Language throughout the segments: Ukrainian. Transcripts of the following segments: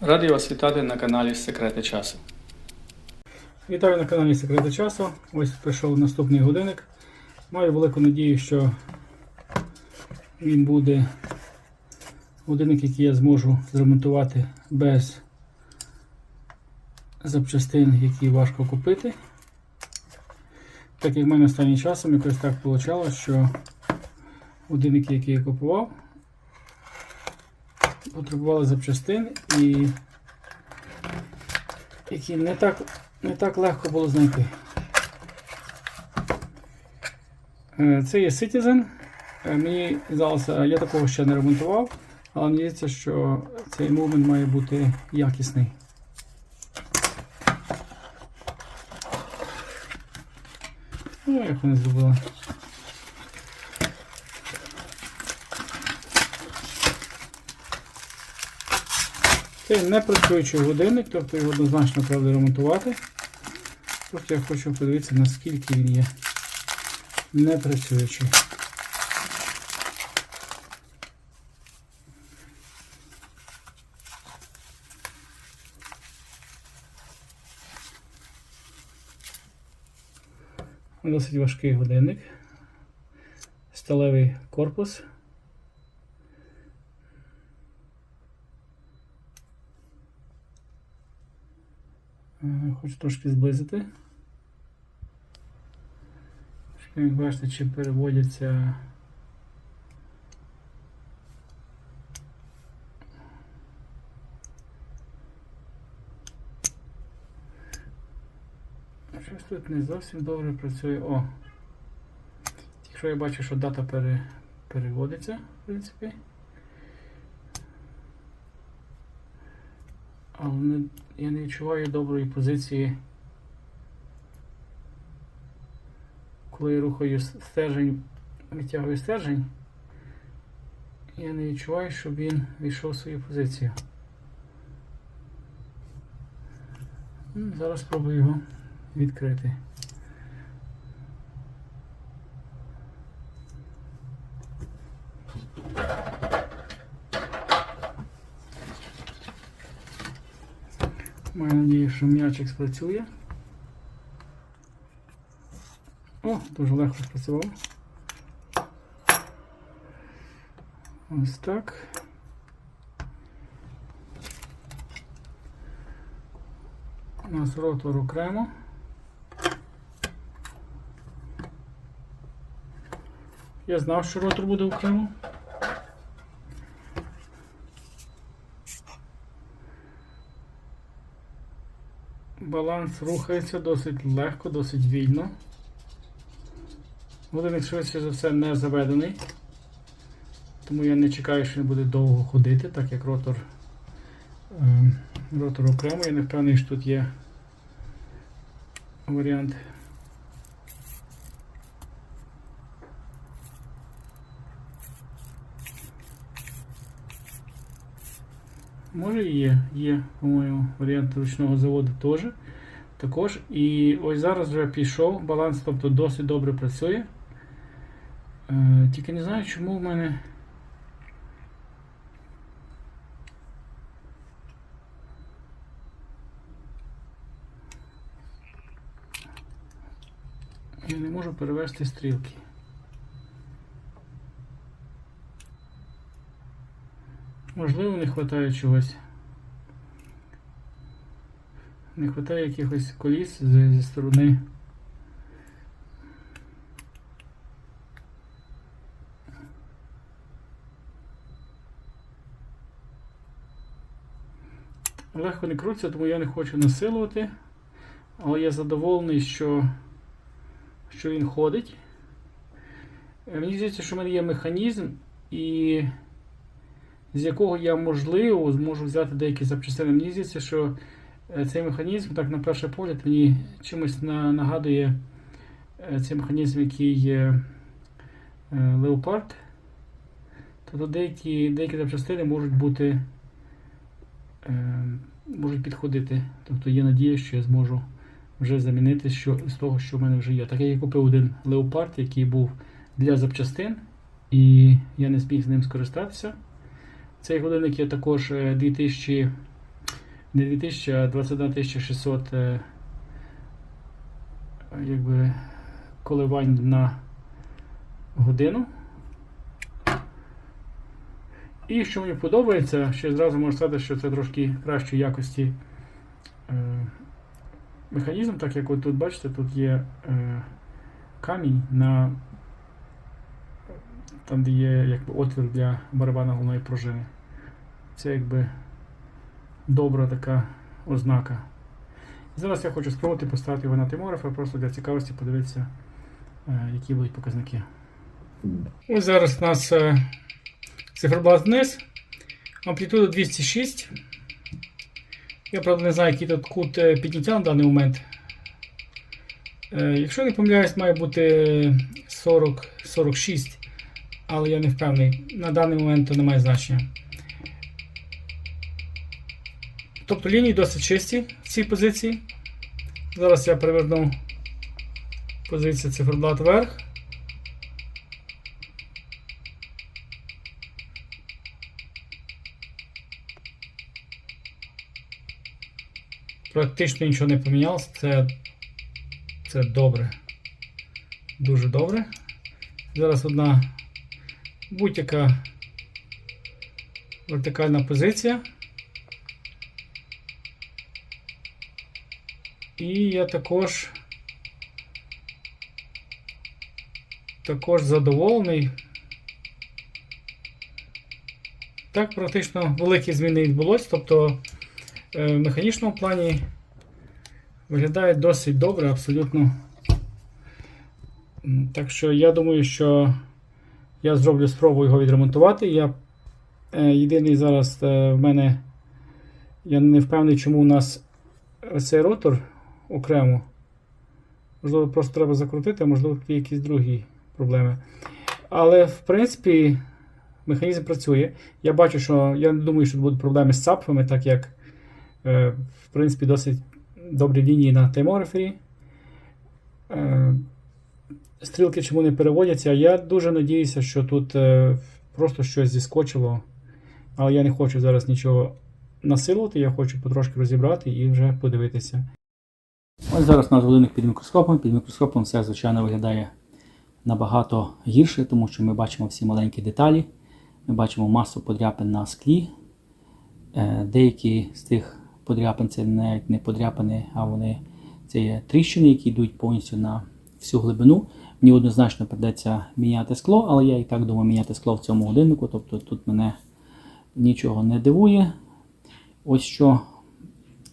Радий вас вітати на каналі Секрети часу. Вітаю на каналі Секрети часу. Ось прийшов наступний годинник. Маю велику надію, що він буде годинник, який я зможу зремонтувати без запчастин, які важко купити. Так як в мене останнім часом якось так вийшло, що годинники, які я купував, потребували запчастин і які не так, не так легко було знайти. Е, Це є Citizen. Е, Мені здалося, я такого ще не ремонтував, але мені здається, що цей мувмент має бути якісний. Ну, як вони зробили. Це не працюючий годинник, тобто його однозначно треба ремонтувати. Просто я хочу подивитися, наскільки він є не працюючий. Досить важкий годинник. Сталевий корпус. Е, Хочу трошки зблизити. Як бачите, чи переводяться Щось тут не зовсім добре працює. О! Якщо я бачу, що дата пере... переводиться, в принципі. Але не, я не відчуваю доброї позиції, коли я рухаю стержень, витягую стержень, я не відчуваю, щоб він війшов в свою позицію. Зараз спробую його відкрити. Що м'ячик спрацює. О, дуже легко спрацював. Ось так. У нас ротор окремо. Я знав, що ротор буде окремо. Баланс рухається досить легко, досить вільно. Годинник швидше за все не заведений, тому я не чекаю, що він буде довго ходити, так як ротор, е, ротор окремо. Я не впевнений, що тут є варіант. Може і є, є, по-моєму, варіант ручного заводу теж. Також. І ось зараз вже пішов, баланс тобто досить добре працює. Е, тільки не знаю, чому в мене. Я не можу перевести стрілки. Можливо, не вистачає чогось. Не вистачає якихось коліс зі, зі сторони. Легко не крутиться, тому я не хочу насилувати. Але я задоволений, що, що він ходить. Е, Мені здається, що в мене є механізм і з якого я можливо зможу взяти деякі запчастини. Мені здається, що цей механізм, так на перший погляд, мені чимось на- нагадує е, цей механізм, який є е, Leopard. Тобто деякі, деякі запчастини можуть бути е, можуть підходити. Тобто є надія, що я зможу вже замінити що, з того, що в мене вже є. Так як я купив один Leopard, який був для запчастин, і я не зміг з ним скористатися. Цей годинник є також е, 2000 не 2000, а 21600 е, якби, коливань на годину. І що мені подобається, ще зразу можу сказати, що це трошки кращої якості е, механізм, так як от тут бачите, тут є е, камінь на там, де є якби, отвір для барабана головної пружини. Це якби добра така ознака. Зараз я хочу спробувати поставити його на тимографа, просто для цікавості подивитися, е, які будуть показники. Ось зараз у нас е, циферблат вниз, амплітуда 206. Я правда не знаю, який тут кут е, підняття на даний момент. Якщо не помиляюсь, має бути 40, 46, але я не впевнений. На даний момент то немає значення. Тобто лінії досить чисті в цій позиції. Зараз я переверну позицію циферблат вверх. Практично нічого не помінялося. Це, це добре. Дуже добре. Зараз одна будь-яка вертикальна позиція. І я також також задоволений. Так, практично великі зміни відбулось, тобто е, в механічному плані виглядає досить добре, абсолютно. Так що я думаю, що я зроблю спробу його відремонтувати. Я е, єдиний зараз е, в мене я не впевнений, чому у нас цей ротор окремо. Можливо, просто треба закрутити, а можливо, є якісь другі проблеми. Але, в принципі, механізм працює. Я бачу, що я не думаю, що будуть проблеми з цапфами, так як, е, в принципі, досить добрі лінії на таймографері. Е, стрілки чому не переводяться. Я дуже надіюся, що тут е, просто щось зіскочило. Але я не хочу зараз нічого насилувати, я хочу потрошки розібрати і вже подивитися. Ось зараз наш годинник під мікроскопом. Під мікроскопом все, звичайно, виглядає набагато гірше, тому що ми бачимо всі маленькі деталі. Ми бачимо масу подряпин на склі. Е, Деякі з тих подряпин це навіть не подряпини, а вони це є тріщини, які йдуть повністю на всю глибину. Мені однозначно придеться міняти скло, але я і так думаю міняти скло в цьому годиннику, тобто тут мене нічого не дивує. Ось що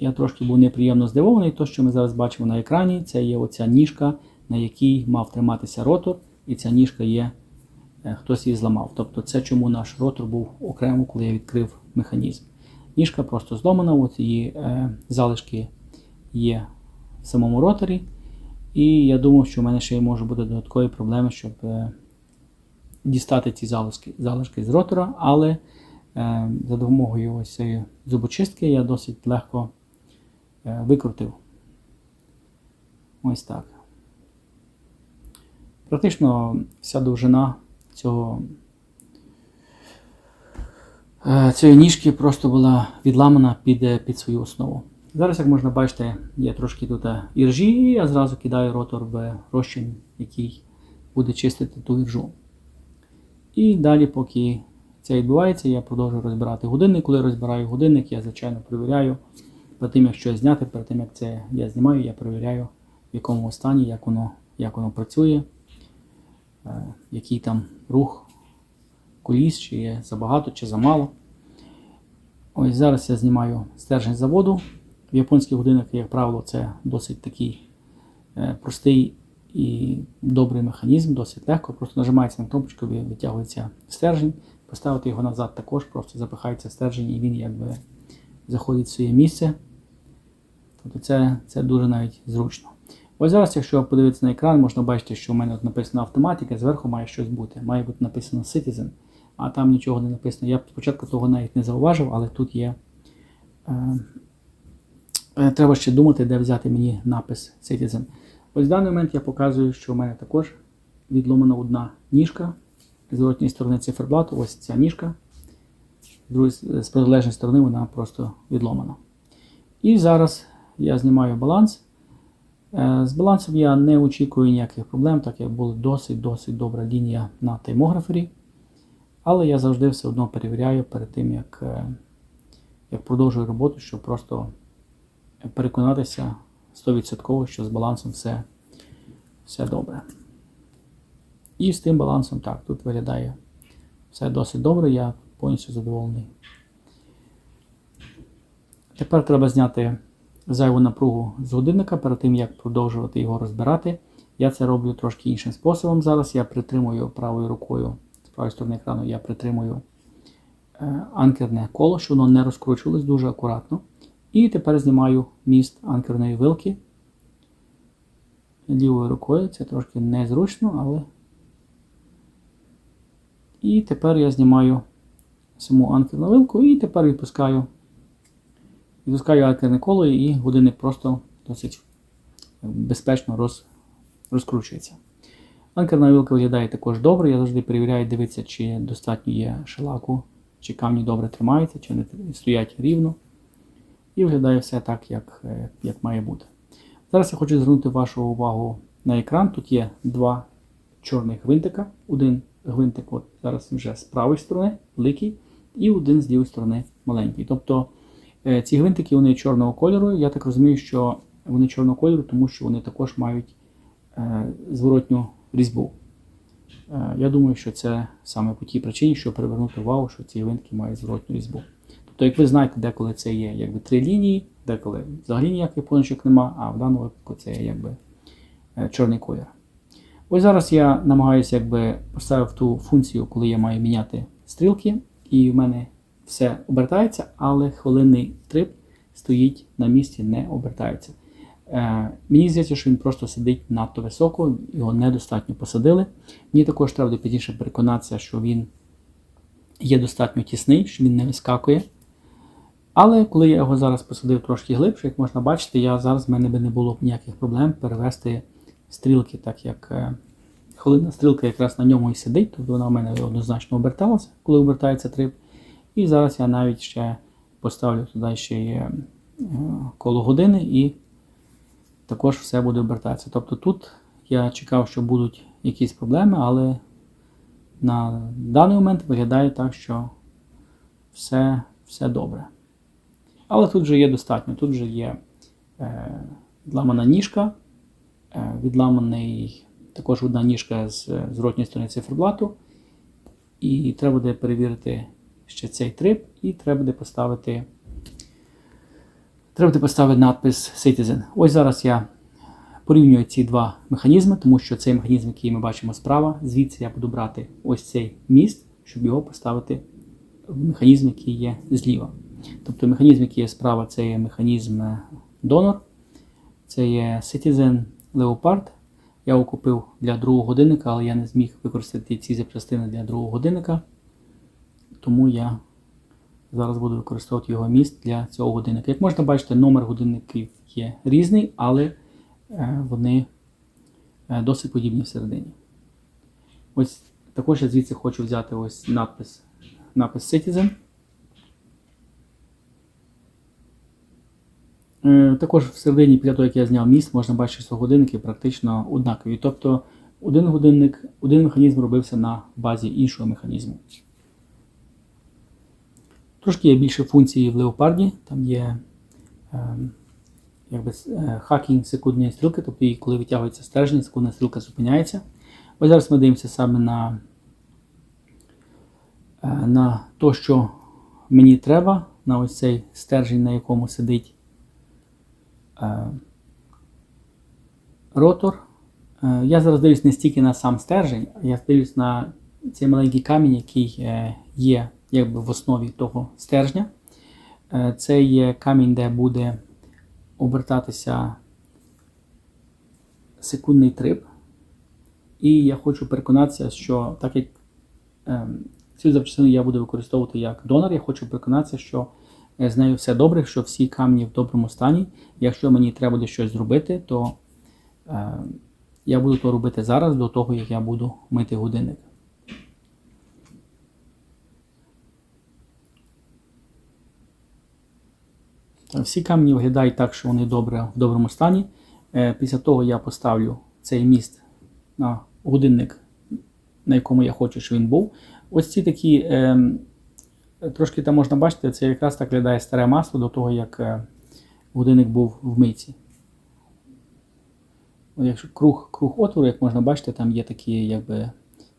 я трошки був неприємно здивований. То, що ми зараз бачимо на екрані, це є оця ніжка, на якій мав триматися ротор, і ця ніжка є, е, хтось її зламав. Тобто це чому наш ротор був окремо, коли я відкрив механізм. Ніжка просто зломана, от її е, залишки є в самому роторі. І я думав, що в мене ще може бути додаткові проблеми, щоб е, дістати ці залишки, залишки з ротора, але е, за допомогою ось цієї зубочистки я досить легко викрутив. Ось так. Практично вся довжина цього, е, цієї ніжки просто була відламана під, е, під свою основу. Зараз, як можна бачити, є трошки тут е, іржі, і я зразу кидаю ротор в розчин, який буде чистити ту іржу. І далі, поки це відбувається, я продовжую розбирати годинник. Коли розбираю годинник, я звичайно перевіряю. Перед тим, як щось зняти, перед тим, як це я знімаю, я перевіряю, в якому стані, як воно, як воно працює, е, який там рух коліс, чи є забагато, чи замало. Ось зараз я знімаю стержень заводу. В японських годинниках, як правило, це досить такий е, простий і добрий механізм, досить легко. Просто нажимається на кнопочку, витягується стержень. Поставити його назад також, просто запихається стержень і він якби заходить в своє місце. Тобто це, це дуже навіть зручно. Ось зараз, якщо подивитися на екран, можна бачити, що в мене от написано автоматика, зверху має щось бути. Має бути написано Citizen, а там нічого не написано. Я спочатку того навіть не зауважив, але тут є. Е, е, треба ще думати, де взяти мені напис Citizen. Ось в даний момент я показую, що в мене також відломана одна ніжка. З зворотньої сторони циферблату, ось ця ніжка. З протилежної сторони вона просто відломана. І зараз я знімаю баланс. Е, З балансом я не очікую ніяких проблем, так як була досить-досить добра лінія на таймографері. Але я завжди все одно перевіряю перед тим, як, е, як продовжую роботу, щоб просто переконатися 100%, що з балансом все, все добре. І з тим балансом так, тут виглядає все досить добре, я повністю задоволений. Тепер треба зняти зайву напругу з годинника перед тим, як продовжувати його розбирати. Я це роблю трошки іншим способом. Зараз я притримую правою рукою з правої сторони екрану, я притримую е, анкерне коло, щоб воно не розкручувалось дуже акуратно. І тепер знімаю міст анкерної вилки лівою рукою. Це трошки незручно, але. І тепер я знімаю саму анкерну вилку і тепер відпускаю. Відпускаю анкерне коло і годинник просто досить безпечно роз, розкручується. Анкерна вилка виглядає також добре. Я завжди перевіряю, дивитися, чи достатньо є шелаку, чи камні добре тримаються, чи вони стоять рівно. І виглядає все так, як, е, як має бути. Зараз я хочу звернути вашу увагу на екран. Тут є два чорних гвинтика. Один гвинтик от зараз вже з правої сторони, великий, і один з лівої сторони маленький. Тобто ці гвинтики вони чорного кольору. Я так розумію, що вони чорного кольору, тому що вони також мають е, зворотню різьбу. Е, Я думаю, що це саме по тій причині, щоб привернути увагу, що ці гвинтики мають зворотню різьбу. Тобто, як ви знаєте, деколи це є якби три лінії, деколи взагалі ніяких позначок нема, а в даному випадку це є якби е, чорний колір. Ось зараз я намагаюся якби поставив ту функцію, коли я маю міняти стрілки, і в мене все обертається, але хвилинний трип стоїть на місці, не обертається. Е, мені здається, що він просто сидить надто високо, його недостатньо посадили. Мені також треба пізніше переконатися, що він є достатньо тісний, що він не вискакує. Але коли я його зараз посадив трошки глибше, як можна бачити, я зараз в мене би не було ніяких проблем перевести стрілки, так як е, хвилинна стрілка якраз на ньому і сидить, тобто вона в мене однозначно оберталася, коли обертається трип. І зараз я навіть ще поставлю туди ще є е, коло години і також все буде обертатися. Тобто тут я чекав, що будуть якісь проблеми, але на даний момент виглядає так, що все, все добре. Але тут вже є достатньо. Тут вже є е, відламана ніжка, е, відламаний також одна ніжка з зворотньої сторони циферблату. І треба буде перевірити ще цей трип, і треба буде поставити. Треба буде поставити надпис Citizen. Ось зараз я порівнюю ці два механізми, тому що цей механізм, який ми бачимо справа, звідси я буду брати ось цей міст, щоб його поставити в механізм, який є зліва. Тобто механізм, який є справа, це є механізм е, донор, це є Citizen Leopard. Я його купив для другого годинника, але я не зміг використати ці запчастини для другого годинника. Тому я зараз буду використовувати його міст для цього годинника. Як можна бачити, номер годинників є різний, але е, вони е, досить подібні всередині. Ось також я звідси хочу взяти ось надпис, надпис Citizen. Е, Також всередині, після того, як я зняв міст, можна бачити, що годинники практично однакові. Тобто один годинник, один механізм робився на базі іншого механізму. Трошки є більше функцій в леопарді. Там є е, якби, е, хакінг секундної стрілки, тобто коли витягується стержень, секундна стрілка зупиняється. Ось зараз ми дивимося саме на, е, на те, що мені треба, на ось цей стержень, на якому сидить е, ротор. Я зараз дивлюсь не стільки на сам стержень, а я дивлюсь на цей маленький камінь, який є якби в основі того стержня. Е, Це є камінь, де буде обертатися секундний трип. І я хочу переконатися, що так як е, цю запчастину я буду використовувати як донор, я хочу переконатися, що е, з нею все добре, що всі камні в доброму стані. Якщо мені треба буде щось зробити, то е, я буду то робити зараз, до того, як я буду мити годинник. Всі камені виглядають так, що вони добре, в доброму стані. Е, Після того я поставлю цей міст на годинник, на якому я хочу, щоб він був. Ось ці такі, ем, трошки там можна бачити, це якраз так виглядає старе масло до того, як е, годинник був в мийці. Якщо круг, круг отвору, як можна бачити, там є такі, якби,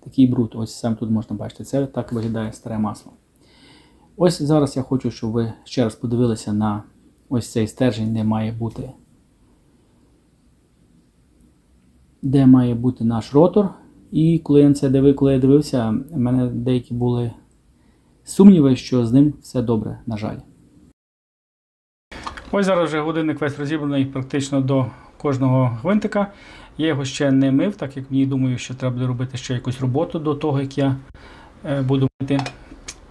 такий бруд. Ось сам тут можна бачити. Це так виглядає старе масло. Ось зараз я хочу, щоб ви ще раз подивилися на ось цей стержень, де має бути. Де має бути наш ротор. І коли я на це дивив, коли я дивився, в мене деякі були сумніви, що з ним все добре, на жаль. Ось зараз вже годинник весь розібраний практично до кожного гвинтика. Я його ще не мив, так як мені думаю, що треба буде робити ще якусь роботу до того, як я е, буду мити.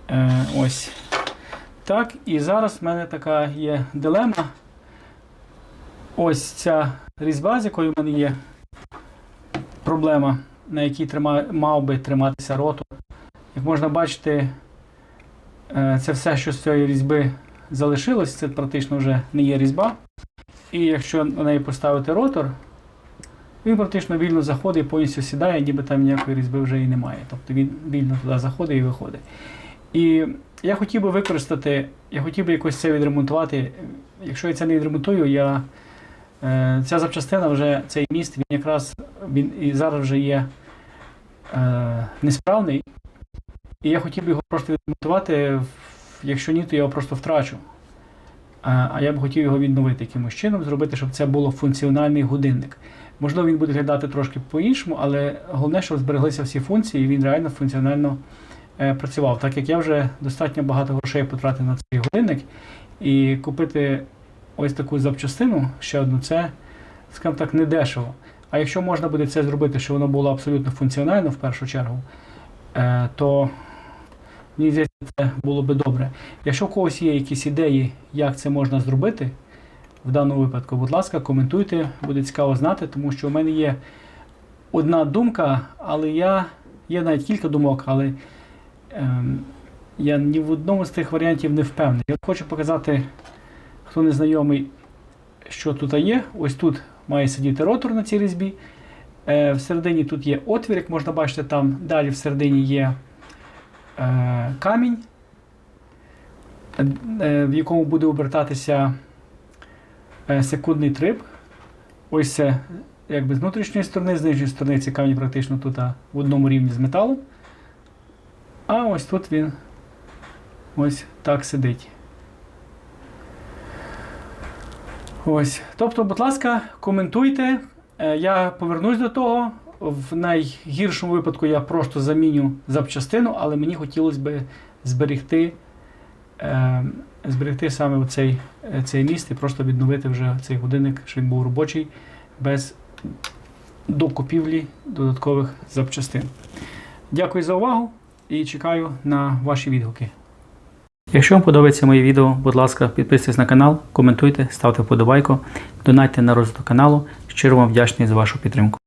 Е, ось. Так, і зараз в мене така є дилема. Ось ця різьба, з якою в мене є проблема, на якій трима, мав би триматися ротор. Як можна бачити, е, це все, що з цієї різьби залишилось, це практично вже не є різьба. І якщо на неї поставити ротор, він практично вільно заходить і повністю сідає, ніби там ніякої різьби вже і немає. Тобто він вільно туди заходить і виходить. І я хотів би використати, я хотів би якось це відремонтувати. Якщо я це не відремонтую, я, е, ця запчастина вже, цей міст, він якраз він і зараз вже є е, несправний. І я хотів би його просто відремонтувати. Якщо ні, то я його просто втрачу. А, я б хотів його відновити якимось чином, зробити, щоб це було функціональний годинник. Можливо, він буде глядати трошки по-іншому, але головне, щоб збереглися всі функції, і він реально функціонально працював. Так як я вже достатньо багато грошей потратив на цей годинник, і купити ось таку запчастину, ще одну, це, скажімо так, не дешево. А якщо можна буде це зробити, щоб воно було абсолютно функціонально в першу чергу, е, то мені здається, це було би добре. Якщо у когось є якісь ідеї, як це можна зробити, в даному випадку, будь ласка, коментуйте, буде цікаво знати, тому що у мене є одна думка, але я є навіть кілька думок, але я ні в одному з тих варіантів не впевнений. Я хочу показати, хто не знайомий, що тут є. Ось тут має сидіти ротор на цій різьбі. Е, всередині тут є отвір, як можна бачити, там далі всередині є е, камінь, е, в якому буде обертатися секундний трип. Ось це якби з внутрішньої сторони, з нижньої сторони ці камні практично тут в одному рівні з металом. А ось тут він ось так сидить. Ось. Тобто, будь ласка, коментуйте. Е, Я повернусь до того. В найгіршому випадку я просто заміню запчастину, але мені хотілося б зберегти, е, зберегти саме цей, цей міст і просто відновити вже цей годинник, щоб він був робочий, без докупівлі додаткових запчастин. Дякую за увагу і чекаю на ваші відгуки. Якщо вам подобається моє відео, будь ласка, підписуйтесь на канал, коментуйте, ставте вподобайку, донайте на розвиток каналу. Щиро вам вдячний за вашу підтримку.